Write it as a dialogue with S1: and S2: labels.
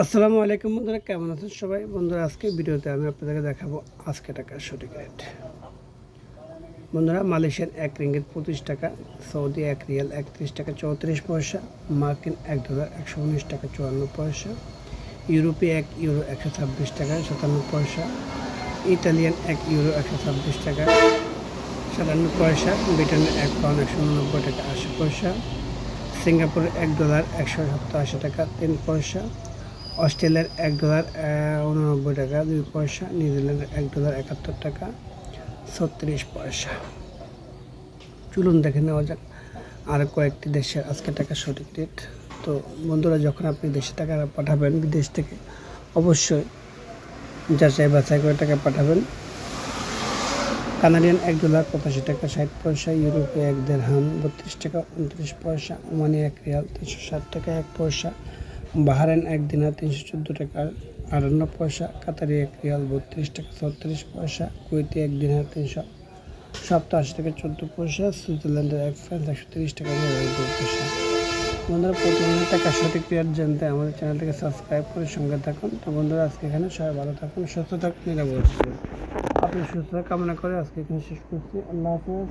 S1: আসসালামু আলাইকুম বন্ধুরা, কেমন আছেন সবাই? বন্ধুরা, আজকে ভিডিওতে আমি আপনাদেরকে দেখাবো আজকে টাকার সঠিক রেট। বন্ধুরা মালয়েশিয়ান এক রিঙ্গিত পঁচিশ টাকা, সৌদি এক রিয়াল একত্রিশ টাকা চৌত্রিশ পয়সা, মার্কিন এক ডলার একশো উনিশ টাকা চুয়ান্ন পয়সা, ইউরোপে এক ইউরো একশো ছাব্বিশ টাকা সাতান্ন পয়সা ইটালিয়ান এক ইউরো একশো ছাব্বিশ টাকা সাতান্ন পয়সা ব্রিটেনের এক পাউন্ড একশো উননব্বই টাকা আশি পয়সা সিঙ্গাপুরের এক ডলার একশো সপ্তাশি টাকা তিন পয়সা অস্ট্রেলিয়ার এক ডলার উননব্বই টাকা, দুই পয়সা, নিউজিল্যান্ডের এক ডলার একাত্তর টাকা, ছত্রিশ পয়সা। চলুন দেখে নেওয়া যাক আর কয়েকটি দেশের আজকে টাকা সঠিক রেট তো বন্ধুরা, যখন আপনি দেশে টাকা পাঠাবেন, বিদেশ থেকে অবশ্যই যাচাই বাছাই করে টাকা পাঠাবেন। কানাডিয়ান এক ডলার পঁচাশি টাকা, ষাট পয়সা ইউরোপে এক দেড়হাম, বত্রিশ টাকা, উনত্রিশ পয়সা ওমানি এক রিয়াল, তিনশো ষাট টাকা, এক পয়সা বাহারেন এক দিনার তিনশো চোদ্দ টাকা, আটান্ন পয়সা, কাতারি এক রিয়াল বত্রিশ টাকা ছত্রিশ পয়সা, কুয়েতি এক দিনার তিনশো সপ্তাশি টাকা চোদ্দ পয়সা, সুইজারল্যান্ডের এক ফ্রান্স একশো তিরিশ টাকা নিরানব্বই পয়সা। বন্ধুরা প্রতিদিনের টাকা সঠিক রেট জানতে আমাদের চ্যানেলটিকে সাবস্ক্রাইব করে সঙ্গে থাকুন। তো বন্ধুরা, আজকে এখানে সবাই ভালো থাকুন, সুস্থ থাকুন, নিরাপদ। আপনি সুস্থতা কামনা করে আজকে এখানে শেষ করছি। আল্লাহ হাফেজ।